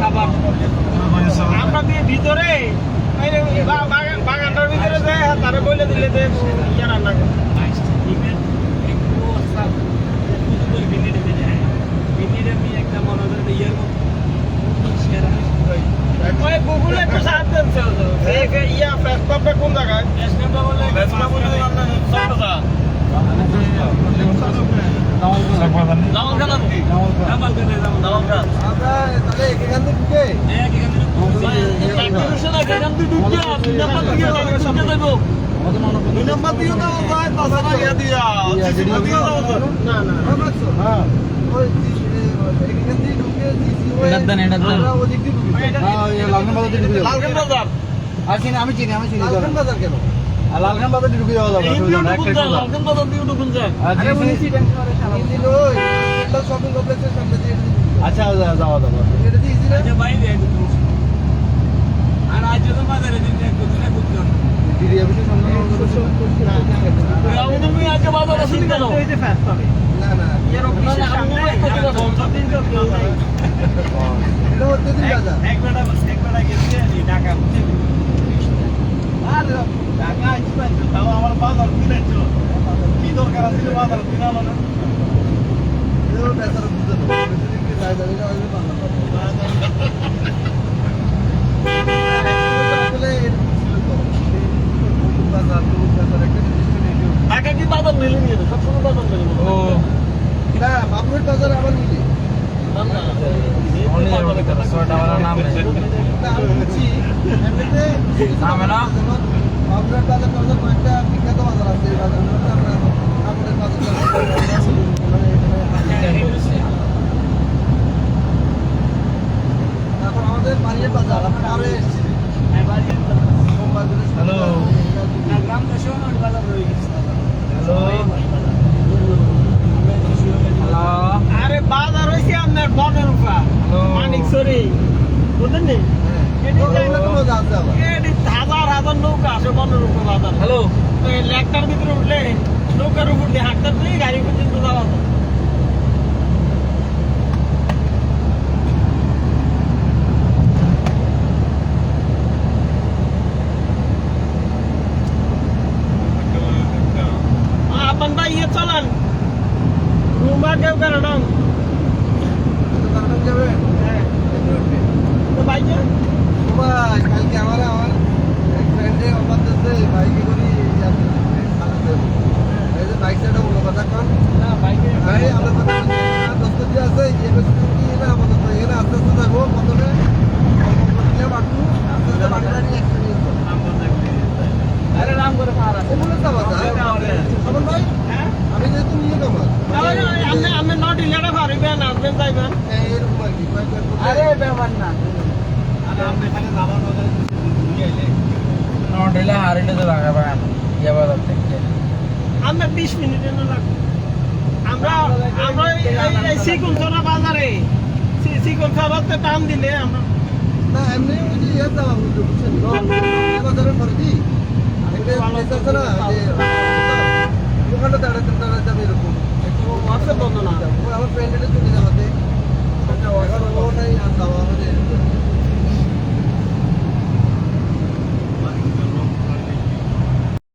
খাবার। আমরা দিয়ে ভিতরে বাগানটার ভিতরে যে তারা বলে দিলে যে ইয়ে রান্না করে। ওই গুগলে আমি চিনি আমি চিনি লালখান বাজার কেন? লালখান বাজার ঢুকে যাওয়া যাবে অসুবিধা নেই, একটা একটু যাও। আর আরে জিনিস- উনি সিটেন করে সারা তিন দিন ওই একটা শপিং কমপ্লেক্সের সামনে দিয়ে এটা দিয়ে ঢুকি। আচ্ছা যা- যাওয়া যাবে এটা দিয়ে ইজি না ডিডি অফিসের সামনে ওই যে ফ্যাস পাবে। না না ইয়ের অফিসের সামনে যতদিন তো কেউ নাই। এটা হচ্ছে দিন বাজার আর ঢাকা ইস্পাত তাও আমার বাজার কি দরকার আছে বাজার কিনা মানে বেচারা বুঝতে কি বাজার মিলে নিয়ে সবসময় বাজার মিলে ও না বাবুর বাজার আবার মিলে নামে না? বাবুর বাজার টাজার কয়েকটা বিখ্যাত বাজার আছে এই বাজারগুলোতে আমরা ঠাকুরের বাজার মানে আমাদের বাড়ির বাজার আমরা আরও এসেছি। সোমবার করে হ্যালো। গ্রাম দেশে বাজার রয়ে গেছে। হ্যালো। আরে বাজার হইছে আপনার বনের উপর মানিক সরি বুঝলেন হ্যাঁ। এটি কোনো যাচ্ছে আবার নৌকা আসে বনের উপর বাজার হ্যালো? তো এই লেকটার ভিতরে উঠলে নৌকার উপর দিয়ে হাঁটতে দিয়ে গাড়ি পর্যন্ত যাওয়া যায়। ভাই ইয়ে রুমা কেউ কেন তো যাবে হ্যাঁ। ভাই কালকে আমার আমার আরে কি না করো আরে ভাই হ্যাঁ? আমি যেহেতু নিয়ে কামার তাহলে আপনি আপনি নট ইলেটা পারিবেন আসবেন যাইবেন এরকম আর কি বাইক আরে ব্যাপার না। নটেলে হারিলে তো লাগাবে ইয়া বাজার থেকে আমরা বিশ মিনিটের না লাগবে আমরা আমরা এই- বাজারে। টান দিলে আমরা না এমনি ওই যে ইয়ে বুঝতে বুঝছেন বাজারের পরে কি একটা place আছে না যে ওখানে দাঁড়াতে দাঁড়াতে যাবে এরকম। আছে বন্ধ না। আমার ফ্রেন্ডের